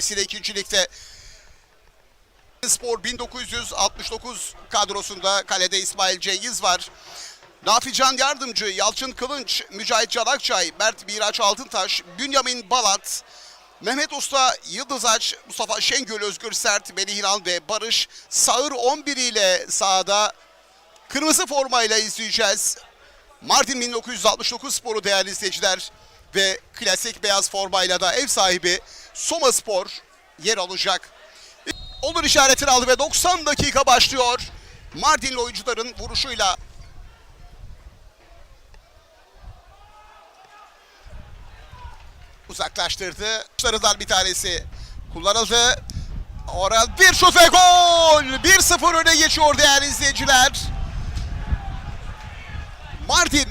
Mesile ikincilikte. Spor 1969 kadrosunda kalede İsmail Cengiz var. Nafican Yardımcı, Yalçın Kılınç, Mücahit Can Akçay, Mert Miraç Altıntaş, Bünyamin Balat, Mehmet Usta, Yıldız Aç, Mustafa Şengül, Özgür Sert, Melih İnan ve Barış Sağır 11 ile sahada kırmızı formayla izleyeceğiz. Mardin 1969 sporu değerli izleyiciler ve klasik beyaz formayla da ev sahibi Soma Spor yer alacak. Olur işaretini aldı ve 90 dakika başlıyor. Mardinli oyuncuların vuruşuyla uzaklaştırdı. Şutlarından bir tanesi kullanıldı. Oral bir şut ve gol! 1-0 öne geçiyor değerli izleyiciler. Mardin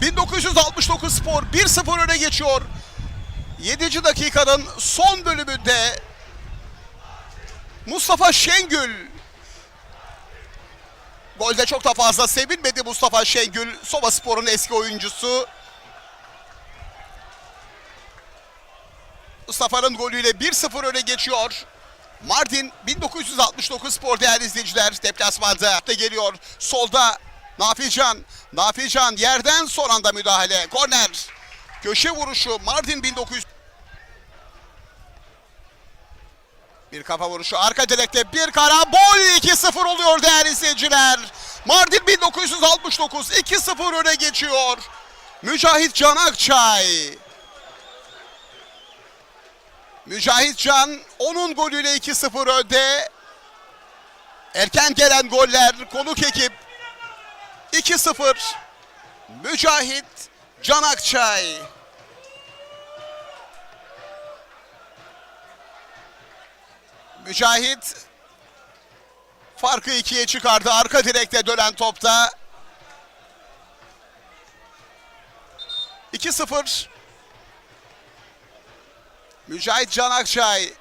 1969 Spor 1-0 öne geçiyor. 7. dakikanın son bölümünde Mustafa Şengül Golde çok da fazla sevinmedi Mustafa Şengül. Soma Spor'un eski oyuncusu. Mustafa'nın golüyle 1-0 öne geçiyor. Mardin 1969 Spor değerli izleyiciler deplasmanda da geliyor. Solda Nafican. Nafican yerden son anda müdahale. Korner. Köşe vuruşu Mardin 1900 Bir kafa vuruşu arka direkte bir karambol 2-0 oluyor değerli izleyiciler. Mardin 1969 2-0 öne geçiyor. Mücahit Can Akçay. Mücahit Can onun golüyle 2-0 önde. Erken gelen goller konuk ekip 2-0. Mücahit Can Akçay. Mücahit farkı ikiye çıkardı. Arka direkte dönen topta. 2-0. Mücahit Can Akçay.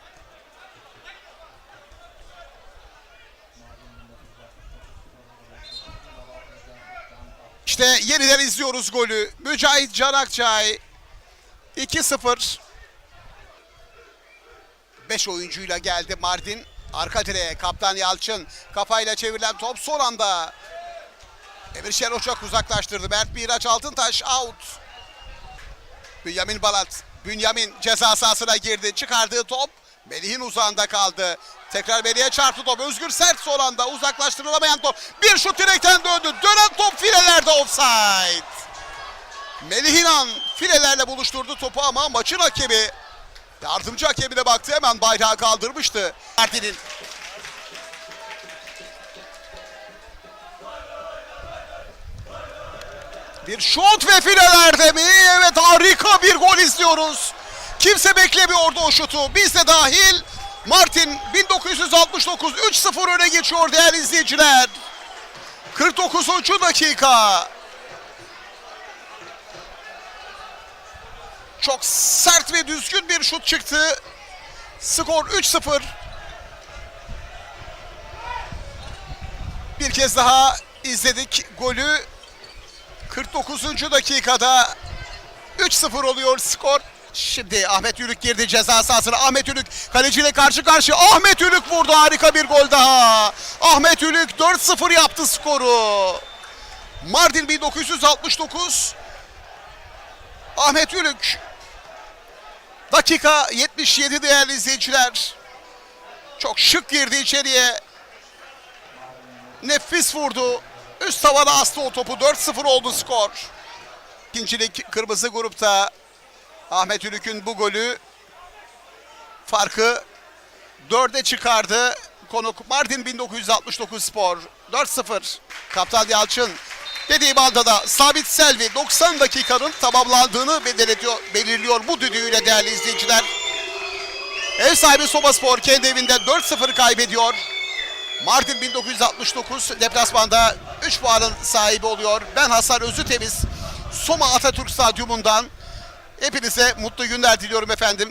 İşte yeniden izliyoruz golü. Mücahit Can Akçay. 2-0. 5 oyuncuyla geldi Mardin. Arka direğe Kaptan Yalçın kafayla çevrilen top son anda. Emir Şeroçak uzaklaştırdı. Mert Miraç Altıntaş out. Bünyamin Balat. Bünyamin ceza sahasına girdi. Çıkardığı top Melih'in uzağında kaldı. Tekrar Melih'e çarptı top. Özgür Sert son anda uzaklaştırılamayan top. Bir şut direkten döndü. Dönen top filelerde offside. Melih İnan filelerle buluşturdu topu ama maçın hakemi Yardımcı hakemine baktı hemen bayrağı kaldırmıştı. Mardin'in bir şut ve filelerde mi? Evet harika bir gol izliyoruz. Kimse beklemiyordu o şutu. Biz de dahil. Martin 1969 3-0 öne geçiyor değerli izleyiciler. 49. dakika. Çok sert ve düzgün bir şut çıktı. Skor 3-0. Bir kez daha izledik golü. 49. dakikada 3-0 oluyor skor. Şimdi Ahmet Ülük girdi ceza sahasına. Ahmet Ülük kaleciyle karşı karşıya. Ahmet Ülük vurdu harika bir gol daha. Ahmet Ülük 4-0 yaptı skoru. Mardin 1969. Ahmet Ülük Dakika 77 değerli izleyiciler. Çok şık girdi içeriye. Nefis vurdu. Üst tavana astı o topu. 4-0 oldu skor. İkincilik kırmızı grupta Ahmet Ülük'ün bu golü farkı 4'e çıkardı. Konuk Mardin 1969 Spor 4-0. Kaptan Yalçın dediğim anda da Sabit Selvi 90 dakikanın tamamlandığını belirliyor, belirliyor bu düdüğüyle değerli izleyiciler. Ev sahibi Soma Spor kendi evinde 4-0 kaybediyor. Mardin 1969 deplasmanda 3 puanın sahibi oluyor. Ben Hasan Özütemiz Soma Atatürk Stadyumundan hepinize mutlu günler diliyorum efendim.